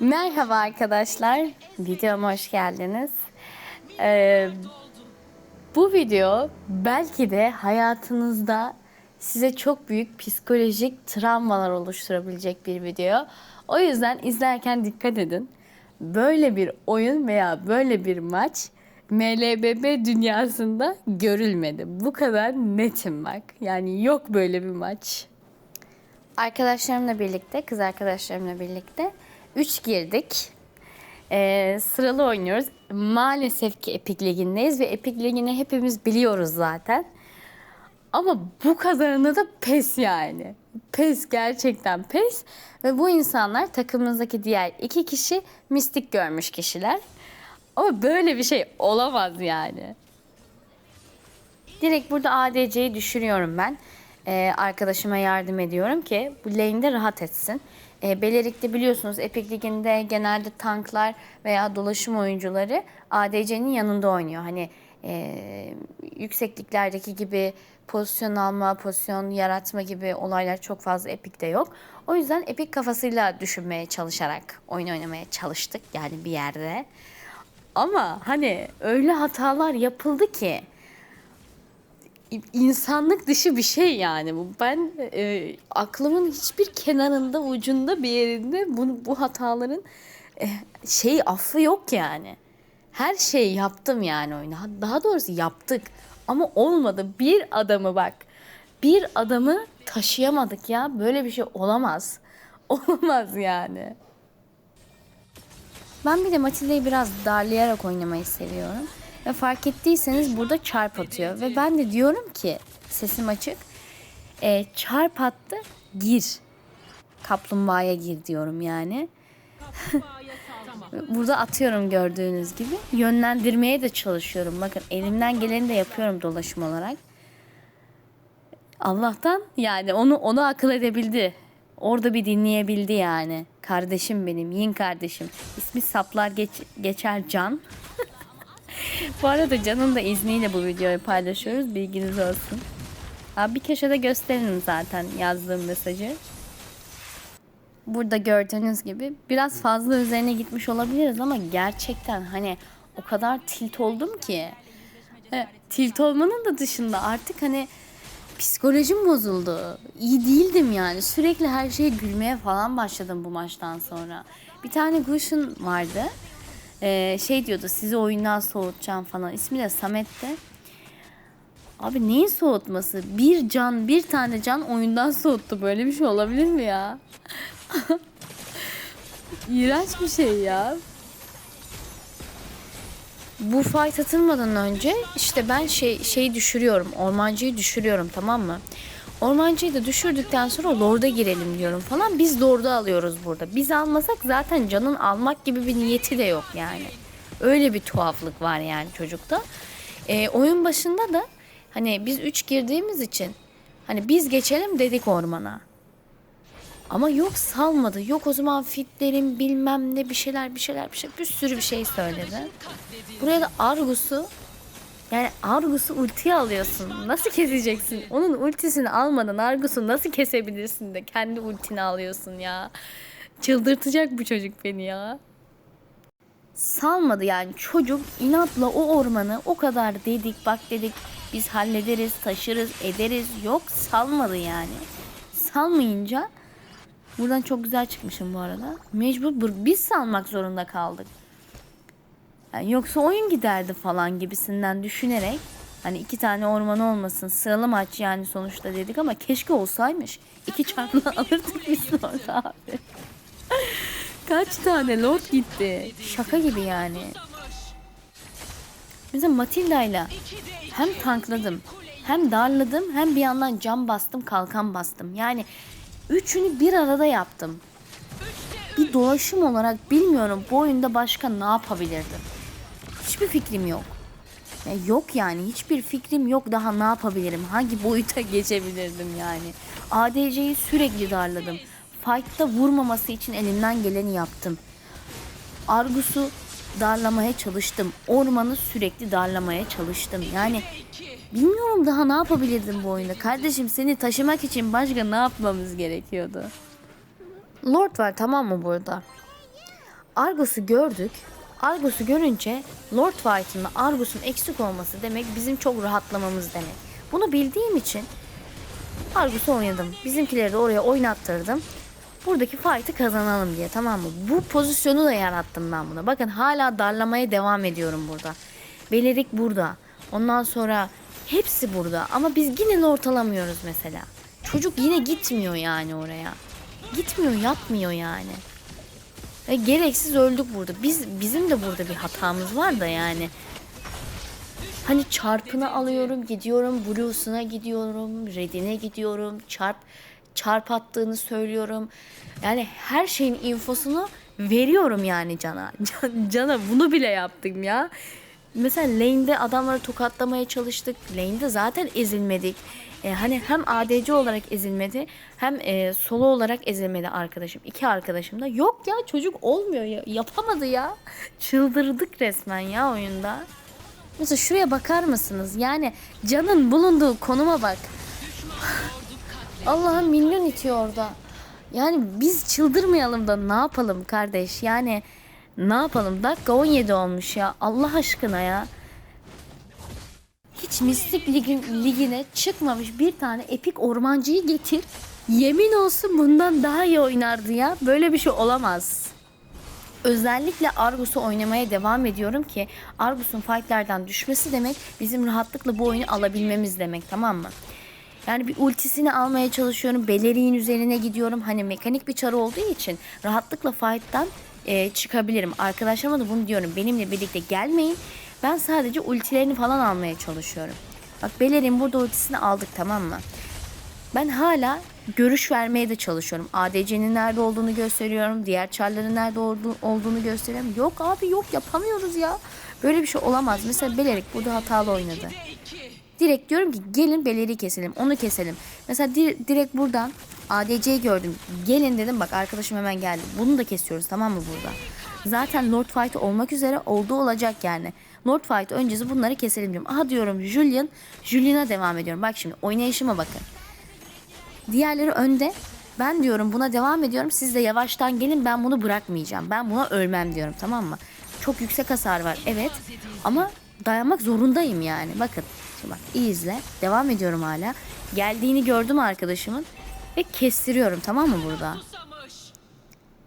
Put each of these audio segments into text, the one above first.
Merhaba arkadaşlar, videoma hoş geldiniz. Ee, bu video belki de hayatınızda size çok büyük psikolojik travmalar oluşturabilecek bir video. O yüzden izlerken dikkat edin. Böyle bir oyun veya böyle bir maç MLBB dünyasında görülmedi. Bu kadar netim bak. Yani yok böyle bir maç. Arkadaşlarımla birlikte, kız arkadaşlarımla birlikte 3 girdik. Ee, sıralı oynuyoruz. Maalesef ki Epic Ligi'ndeyiz ve Epic Ligi'ni hepimiz biliyoruz zaten. Ama bu kadarını da pes yani. Pes gerçekten pes. Ve bu insanlar takımımızdaki diğer iki kişi mistik görmüş kişiler. Ama böyle bir şey olamaz yani. Direkt burada ADC'yi düşürüyorum ben. Ee, arkadaşıma yardım ediyorum ki bu lane'de rahat etsin. Ee, Belerik'te biliyorsunuz Epic Ligi'nde genelde tanklar veya dolaşım oyuncuları ADC'nin yanında oynuyor. Hani e, yüksekliklerdeki gibi pozisyon alma, pozisyon yaratma gibi olaylar çok fazla Epic'te yok. O yüzden Epic kafasıyla düşünmeye çalışarak oyun oynamaya çalıştık yani bir yerde. Ama hani öyle hatalar yapıldı ki insanlık dışı bir şey yani bu. Ben e, aklımın hiçbir kenarında, ucunda bir yerinde bu, bu hataların e, şey affı yok yani. Her şeyi yaptım yani oyunu. Daha doğrusu yaptık ama olmadı. Bir adamı bak. Bir adamı taşıyamadık ya. Böyle bir şey olamaz. Olamaz yani. Ben bir de Matilda'yı biraz darlayarak oynamayı seviyorum. Ve fark ettiyseniz burada çarp atıyor. Ve ben de diyorum ki sesim açık. E, çarp attı gir. Kaplumbağaya gir diyorum yani. burada atıyorum gördüğünüz gibi. Yönlendirmeye de çalışıyorum. Bakın elimden geleni de yapıyorum dolaşım olarak. Allah'tan yani onu onu akıl edebildi. Orada bir dinleyebildi yani. Kardeşim benim, yin kardeşim. İsmi Saplar Geç, Geçer Can. bu arada Can'ın da izniyle bu videoyu paylaşıyoruz. Bilginiz olsun. Abi bir köşede gösteririm zaten yazdığım mesajı. Burada gördüğünüz gibi biraz fazla üzerine gitmiş olabiliriz ama gerçekten hani o kadar tilt oldum ki. E, tilt olmanın da dışında artık hani psikolojim bozuldu. İyi değildim yani. Sürekli her şeye gülmeye falan başladım bu maçtan sonra. Bir tane Gushin vardı. Ee, şey diyordu sizi oyundan soğutacağım falan. İsmi de Samet'ti. Abi neyin soğutması? Bir can, bir tane can oyundan soğuttu. Böyle bir şey olabilir mi ya? İğrenç bir şey ya. Bu fight atılmadan önce işte ben şey şey düşürüyorum. Ormancıyı düşürüyorum tamam mı? Ormancıyı da düşürdükten sonra Lord'a girelim diyorum falan. Biz Lord'u alıyoruz burada. Biz almasak zaten canın almak gibi bir niyeti de yok yani. Öyle bir tuhaflık var yani çocukta. Ee, oyun başında da hani biz 3 girdiğimiz için hani biz geçelim dedik ormana. Ama yok salmadı. Yok o zaman fitlerim bilmem ne bir şeyler bir şeyler bir şey bir sürü bir şey söyledi. Buraya da Argus'u yani Argus'u ultiye alıyorsun. Nasıl keseceksin? Onun ultisini almadan Argus'u nasıl kesebilirsin de kendi ultini alıyorsun ya. Çıldırtacak bu çocuk beni ya. Salmadı yani çocuk inatla o ormanı o kadar dedik bak dedik biz hallederiz taşırız ederiz yok salmadı yani. Salmayınca buradan çok güzel çıkmışım bu arada. Mecbur biz salmak zorunda kaldık. Yani yoksa oyun giderdi falan gibisinden düşünerek hani iki tane orman olmasın sıralı maç yani sonuçta dedik ama keşke olsaymış. İki çarpla alırdık biz sonra abi. Kaç tane lord gitti. Şaka gibi yani. Mesela Matilda ile hem tankladım hem darladım hem bir yandan cam bastım kalkan bastım. Yani üçünü bir arada yaptım. Bir dolaşım olarak bilmiyorum bu oyunda başka ne yapabilirdim. Hiçbir fikrim yok. Ya yok yani hiçbir fikrim yok daha ne yapabilirim? Hangi boyuta geçebilirdim yani? ADC'yi sürekli darladım. Fight'ta vurmaması için elimden geleni yaptım. Argus'u darlamaya çalıştım. Ormanı sürekli darlamaya çalıştım. Yani bilmiyorum daha ne yapabilirdim bu oyunda. Kardeşim seni taşımak için başka ne yapmamız gerekiyordu? Lord var tamam mı burada? Argus'u gördük. Argus'u görünce Lord White'ın Argus'un eksik olması demek bizim çok rahatlamamız demek. Bunu bildiğim için Argus'u oynadım. Bizimkileri de oraya oynattırdım. Buradaki fight'ı kazanalım diye tamam mı? Bu pozisyonu da yarattım ben buna. Bakın hala darlamaya devam ediyorum burada. Belirik burada. Ondan sonra hepsi burada. Ama biz yine ortalamıyoruz mesela. Çocuk yine gitmiyor yani oraya. Gitmiyor yapmıyor yani. Ve gereksiz öldük burada. Biz bizim de burada bir hatamız var da yani. Hani çarpını alıyorum, gidiyorum, Blue'suna gidiyorum, Red'ine gidiyorum, çarp çarp attığını söylüyorum. Yani her şeyin infosunu veriyorum yani Can'a. Can, Can'a bunu bile yaptım ya. Mesela lane'de adamları tokatlamaya çalıştık. Lane'de zaten ezilmedik. E, hani hem ADC olarak ezilmedi hem e, solo olarak ezilmedi arkadaşım. İki arkadaşım da. Yok ya çocuk olmuyor ya. Yapamadı ya. Çıldırdık resmen ya oyunda. Mesela şuraya bakar mısınız? Yani Can'ın bulunduğu konuma bak. Allah'ım milyon itiyor orada. Yani biz çıldırmayalım da ne yapalım kardeş? Yani ne yapalım? Dakika 17 olmuş ya. Allah aşkına ya. Hiç Mistik Ligin, Ligi'ne çıkmamış bir tane epik ormancıyı getir. Yemin olsun bundan daha iyi oynardı ya. Böyle bir şey olamaz. Özellikle Argus'u oynamaya devam ediyorum ki Argus'un fightlerden düşmesi demek bizim rahatlıkla bu oyunu alabilmemiz demek tamam mı? Yani bir ultisini almaya çalışıyorum. Beleriğin üzerine gidiyorum. Hani mekanik bir çarı olduğu için rahatlıkla fight'tan e, çıkabilirim. Arkadaşlarıma da bunu diyorum. Benimle birlikte gelmeyin. Ben sadece ultilerini falan almaya çalışıyorum. Bak Beleri'nin burada ultisini aldık tamam mı? Ben hala görüş vermeye de çalışıyorum. ADC'nin nerede olduğunu gösteriyorum. Diğer çarların nerede oldu- olduğunu gösteriyorum. Yok abi yok yapamıyoruz ya. Böyle bir şey olamaz. Mesela Belerik burada hatalı oynadı. Direkt diyorum ki gelin Beleri keselim. Onu keselim. Mesela di- direkt buradan ADC'yi gördüm. Gelin dedim bak arkadaşım hemen geldi. Bunu da kesiyoruz tamam mı burada? Zaten Lord Fight olmak üzere oldu olacak yani. Lord Fight öncesi bunları keselim diyorum. Aha diyorum Julian. Julian'a devam ediyorum. Bak şimdi oynayışıma bakın. Diğerleri önde. Ben diyorum buna devam ediyorum. Siz de yavaştan gelin ben bunu bırakmayacağım. Ben buna ölmem diyorum tamam mı? Çok yüksek hasar var evet. Ama dayanmak zorundayım yani. Bakın. Şimdi bak iyi izle. Devam ediyorum hala. Geldiğini gördüm arkadaşımın. Ve kestiriyorum tamam mı burada?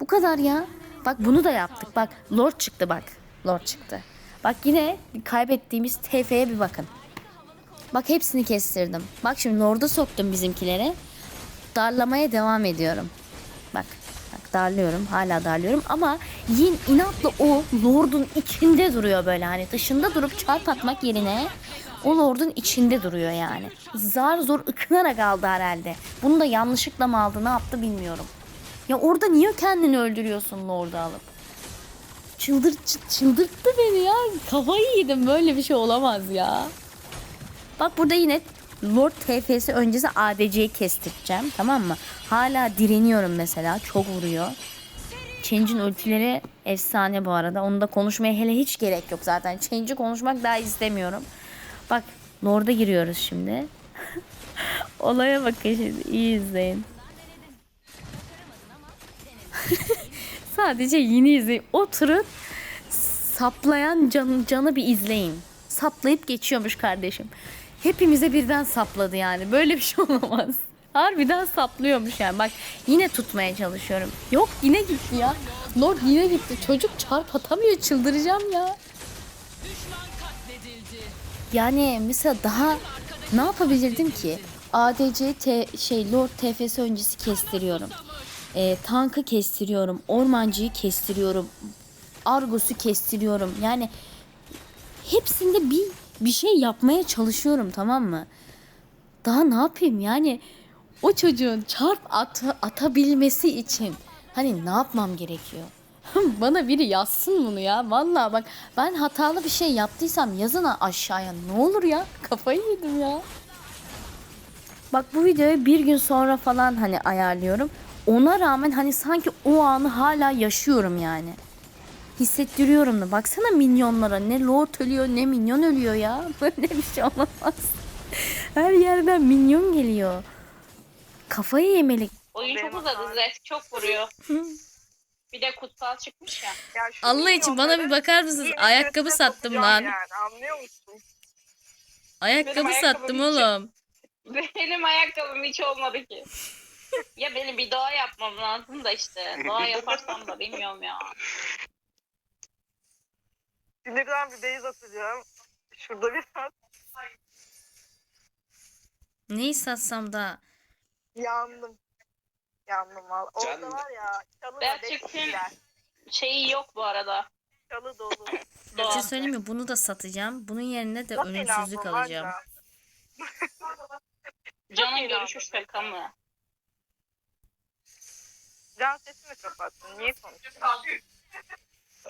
Bu kadar ya. Bak bunu da yaptık. Bak Lord çıktı bak. Lord çıktı. Bak yine kaybettiğimiz TF'ye bir bakın. Bak hepsini kestirdim. Bak şimdi Lord'a soktum bizimkilere. Darlamaya devam ediyorum. Bak. Darlıyorum. Hala darlıyorum ama Yin inatla o Lord'un içinde duruyor böyle hani dışında durup çarp atmak yerine o Lord'un içinde duruyor yani. Zar zor ıkınarak aldı herhalde. Bunu da yanlışlıkla mı aldı ne yaptı bilmiyorum. Ya orada niye kendini öldürüyorsun Lord'u alıp? Çıldır, çı- çıldırttı beni ya. Kafayı yedim böyle bir şey olamaz ya. Bak burada yine Lord TF'si öncesi ADC'yi kestireceğim tamam mı? Hala direniyorum mesela çok vuruyor. Change'in ultileri efsane bu arada. Onu da konuşmaya hele hiç gerek yok zaten. Change'i konuşmak daha istemiyorum. Bak Lord'a giriyoruz şimdi. Olaya bakın şimdi iyi izleyin. Sadece yeni izleyin. Oturun saplayan can, canı bir izleyin. Saplayıp geçiyormuş kardeşim. Hepimize birden sapladı yani. Böyle bir şey olamaz. Harbiden saplıyormuş yani. Bak yine tutmaya çalışıyorum. Yok yine gitti ya. Lord yine gitti. Çocuk çarp atamıyor. Çıldıracağım ya. Yani mesela daha ne yapabilirdim ki? ADC T, şey Lord TFS öncesi kestiriyorum. Ee, tankı kestiriyorum. Ormancıyı kestiriyorum. Argus'u kestiriyorum. Yani hepsinde bir bir şey yapmaya çalışıyorum tamam mı? Daha ne yapayım yani o çocuğun çarp at, atabilmesi için hani ne yapmam gerekiyor? Bana biri yazsın bunu ya. Vallahi bak ben hatalı bir şey yaptıysam yazın aşağıya. Ne olur ya? Kafayı yedim ya. Bak bu videoyu bir gün sonra falan hani ayarlıyorum. Ona rağmen hani sanki o anı hala yaşıyorum yani. Hissettiriyorum da. Baksana minyonlara. Ne lord ölüyor ne minyon ölüyor ya. Böyle bir şey olamaz. Her yerden minyon geliyor. Kafayı yemelik. Oyun çok uzadı. Zed çok vuruyor. Bir de kutsal çıkmış ya. Ya şu Allah için bana bir bakar mısınız? yeni Ayakkabı sattım lan. Yani, anlıyor musun? Ayakkabı Benim ayakkabım sattım için- oğlum. Benim ayakkabım hiç olmadı ki. ya benim bir doğa yapmam lazım da işte. Doğa yaparsam da bilmiyorum ya. Sinirden bir beyaz atacağım. Şurada bir saat Neyi satsam da? yandım. Yandım valla. Orada Can- var ya çalı da Gerçekten- bekliyorlar. Şeyi yok bu arada. Çalı dolu. Bir şey söyleyeyim mi? Bunu da satacağım. Bunun yerine de Nasıl ölümsüzlük inandın alacağım. ya? Can'ın görüşü şaka mı? Can sesini kapattın. Niye konuşuyorsun?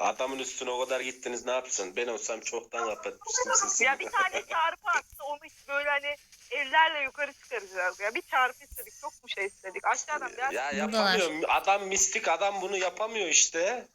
Adamın üstüne o kadar gittiniz ne yapsın? Ben olsam çoktan kapatmıştım. Ya bir tane çarpı attı. Onu böyle hani ellerle yukarı çıkaracağız ya. Bir çarpı istedik. Çok mu şey istedik? Aşağıdan biraz Ya Buradalar. yapamıyor. Adam mistik adam bunu yapamıyor işte.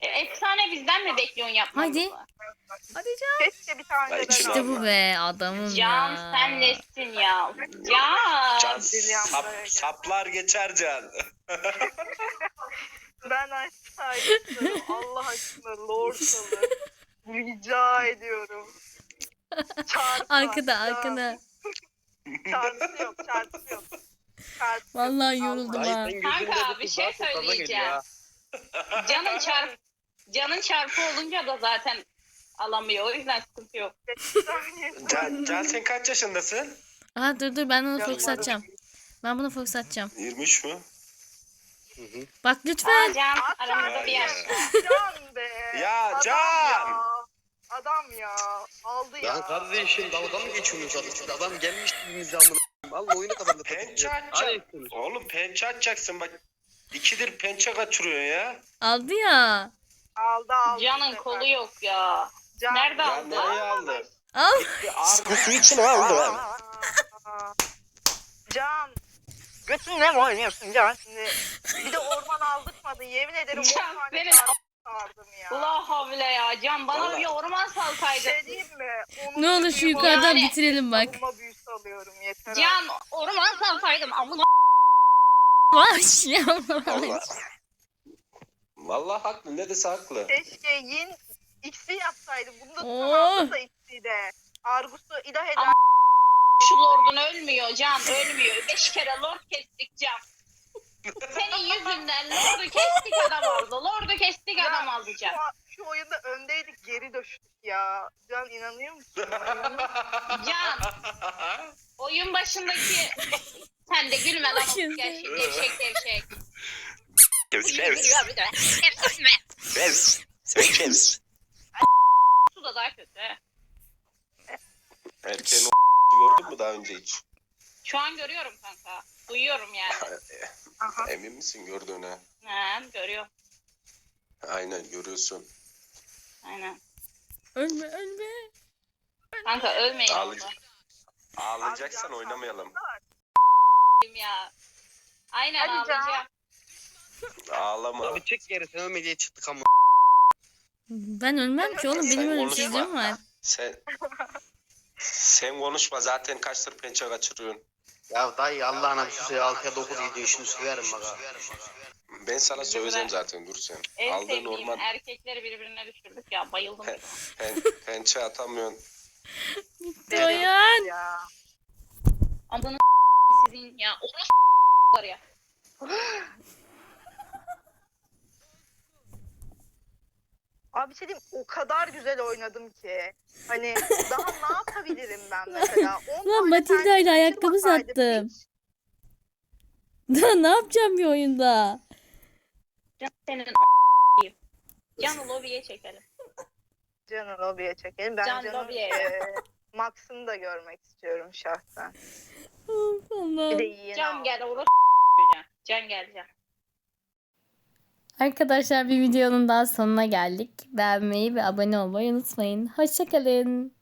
E, efsane bizden mi bekliyorsun yapmamızı? Hadi. Hadi Can. keşke bir tane Ay, ben İşte bu be adamım Can ya. sen nesin ya? Can. Can sap, saplar geçer can. Ben aşağı istiyorum. Allah aşkına Lord. Rica ediyorum. Çarpı. Arkada ya. arkada. Çarpı yok, çarpı yok. Vallahi yoruldum ha. Kanka bir şey söyleyeceğim. Canın çarp Canın çarpı olunca da zaten alamıyor. O yüzden sıkıntı yok. Can, can sen kaç yaşındasın? Aha dur dur ben onu Canım fokus atacağım. Ben bunu fokus atacağım. 23 mü? Bak Aa, lütfen. Can aramızda bir yaş. Can be. Ya Adam Can! Ya. Adam ya. Aldı ya. Lan kardeşim dalga mı geçiyorsunuz zaten? Adam gelmiş birbirimize amına. Oyunu kapandı. Pençe Hadi. açacaksın. Oğlum pençe açacaksın bak. İkidir pençe kaçırıyorsun ya. Aldı ya. Aldı aldı. Canın kolu yok ya. Can. Nerede Can aldı? nereye aldı? Al. Su için aldı lan. Aa, Can. Götünle mi oynuyorsun Can? Şimdi bir de orman aldırtmadın. Yemin ederim Can, çarpı sardım ya. La havle ya. Can bana Vallahi. bir orman salsaydın. Şey diyeyim mi? Onun Ne olur şu yukarıdan Yani- bitirelim bak. Savunma büyüsü alıyorum yeter. Can orman salsaydım amına Vaş ya. Allah. Vallahi haklı. Ne dese haklı. Keşke yin X'i yapsaydı. Bunu da Oo. tamamladı da X'i de. Argus'u ilah eder. Lordun ölmüyor Can ölmüyor. Beş kere lord kestik Can. Senin yüzünden lordu kestik adam aldı. Lordu kestik Ya, adam aldı Can. Şu, an- şu oyunda öndeydik geri düştük ya. Can inanıyor musun? Can oyun başındaki sen de gülme lan gevşek sen. gevşek gevşek. Gülüyor bir de. Kevs. Su da daha kötü. Erkeğin o gördün mü daha önce hiç? Şu an görüyorum kanka. Duyuyorum yani. Aha. Emin misin gördüğüne? He, görüyorum. Aynen görüyorsun. Aynen. Ölme ölme. Kanka ölmeyin Ağlay- orada. Ağlayacaksan oynamayalım. ya. Aynen Hadi Can. ağlayacağım. Ağlama. Abi çek geri sen ölme diye çıktık ama. Ben ölmem ki oğlum Sen benim konuşma. ölümsüzlüğüm var. Sen sen konuşma zaten kaçtır pençe kaçırıyorsun. Ya dayı Allah'ına bir sus ya 6'ya 9 gidiyor şimdi söverim bak ha. Ben sana söyleyeceğim zaten dur sen. En Aldığın sevdiğim orman erkekleri birbirine düşürdük ya bayıldım. Pen, pençe atamıyorsun. Doyan. Ya. Amına sizin ya. Orası var ya. Abi şey diyeyim o kadar güzel oynadım ki. Hani daha ne yapabilirim ben mesela? 10 Lan Matilda ile ayakkabı sattım. Daha ne yapacağım bir oyunda? Can senin Can'ı lobiye çekelim. Can'ı lobiye çekelim. Ben Can Can'ın lobiye. e, Max'ını da görmek istiyorum şahsen. Allah. Bir de Can al. gel orası Can. Can gel Can. Arkadaşlar bir videonun daha sonuna geldik. Beğenmeyi ve abone olmayı unutmayın. Hoşçakalın.